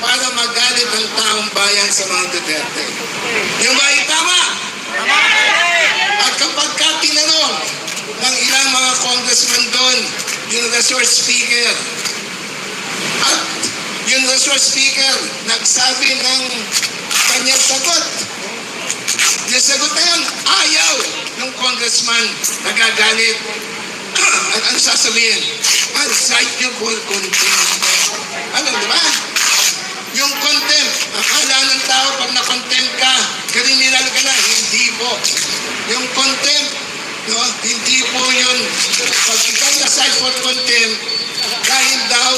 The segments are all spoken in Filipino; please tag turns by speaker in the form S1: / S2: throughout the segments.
S1: para magalit ang taong bayan sa mga Duterte. Yung ba tama? At kapag ka tinanong ng ilang mga congressman doon, yung resource speaker, at yung resource speaker nagsabi ng kanyang sagot. Yung sagot na yun, ayaw ng congressman nagagalit. At ano sasabihin? I'll cite you for contempt. Ano, di ba? Yung contempt, akala ng tao pag na-contempt ka, kriminal ka na. Hindi po. Yung contempt, no, hindi po yun. Pag ikaw na-cite for contempt, dahil daw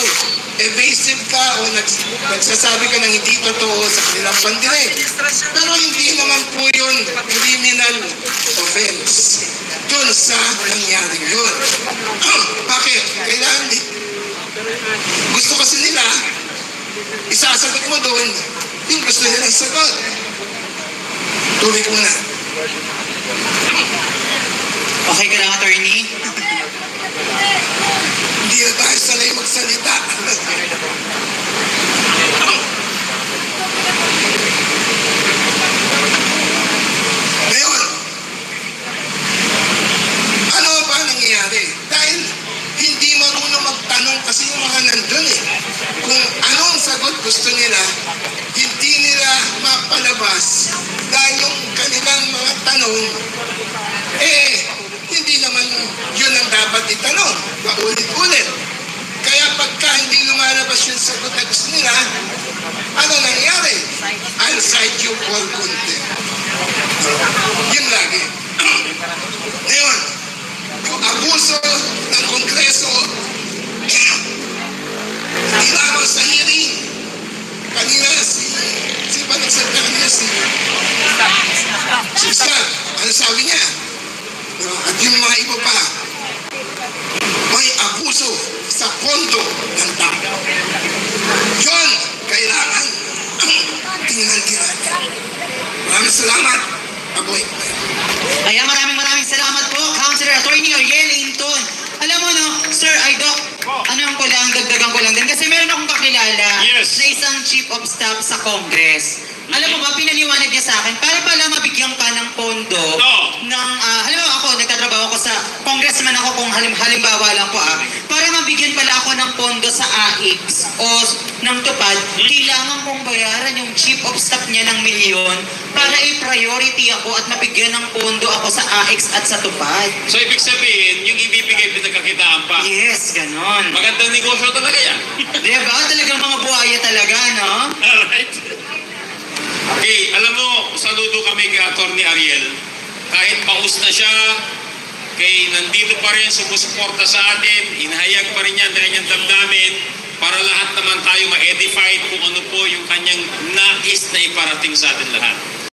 S1: evasive ka o nags, nagsasabi ka ng hindi totoo sa kanilang pandinig. Pero hindi naman po yun criminal offense dun sa nangyari yun. Bakit? Kailangan gusto kasi nila isasagot mo doon yung gusto nilang sagot. Tuloy ko muna.
S2: Okay ka lang, attorney?
S1: Hindi na tayo sanay magsalita. Ngayon, ano ba nangyayari? Dahil hindi marunong magtanong kasi yung mga nandun eh. Kung anong sagot gusto nila, hindi mapalabas dahil yung kanilang mga tanong, eh, hindi naman yun ang dapat itanong. Paulit-ulit. Kaya pagka hindi lumalabas yung sagot na gusto nila, ano nangyari? I'll cite you for contempt. Yun lagi. Ano sabi niya? At yung mga iba pa, may abuso sa pondo ng tao. Yun, kailangan tingnan tingnan. Maraming salamat. Aboy.
S2: Kaya maraming maraming salamat po, Councilor Attorney Ariel Hinton. Alam mo no, Sir Idok, ano yung ko lang, dagdagan ko lang din. Kasi meron akong kakilala
S3: Yes.
S2: na isang Chief of Staff sa Congress. Alam mo ba, pinaliwanag niya sa akin, para pala mabigyan ka ng pondo
S3: Oo.
S2: ng, ah, halimbawa ako, nagtatrabaho ako sa, congressman ako kung halim, halimbawa lang po ah, mabigyan pala ako ng pondo sa AIX o ng tupad, kailangan kong bayaran yung chief of staff niya ng milyon para i-priority ako at mabigyan ng pondo ako sa AIX at sa tupad.
S3: So, ibig sabihin, yung ibibigay pinagkakitaan pa.
S2: Yes, ganon.
S3: Magandang negosyo talaga yan.
S2: Diba? Talagang mga buhaya talaga, no?
S3: Alright. Okay, alam mo, saludo kami kay Atty. Ariel. Kahit paus na siya, kay nandito pa rin, sumusuporta sa atin, inahayag pa rin niya ang kanyang damdamin para lahat naman tayo ma-edify kung ano po yung kanyang nais na iparating sa atin lahat.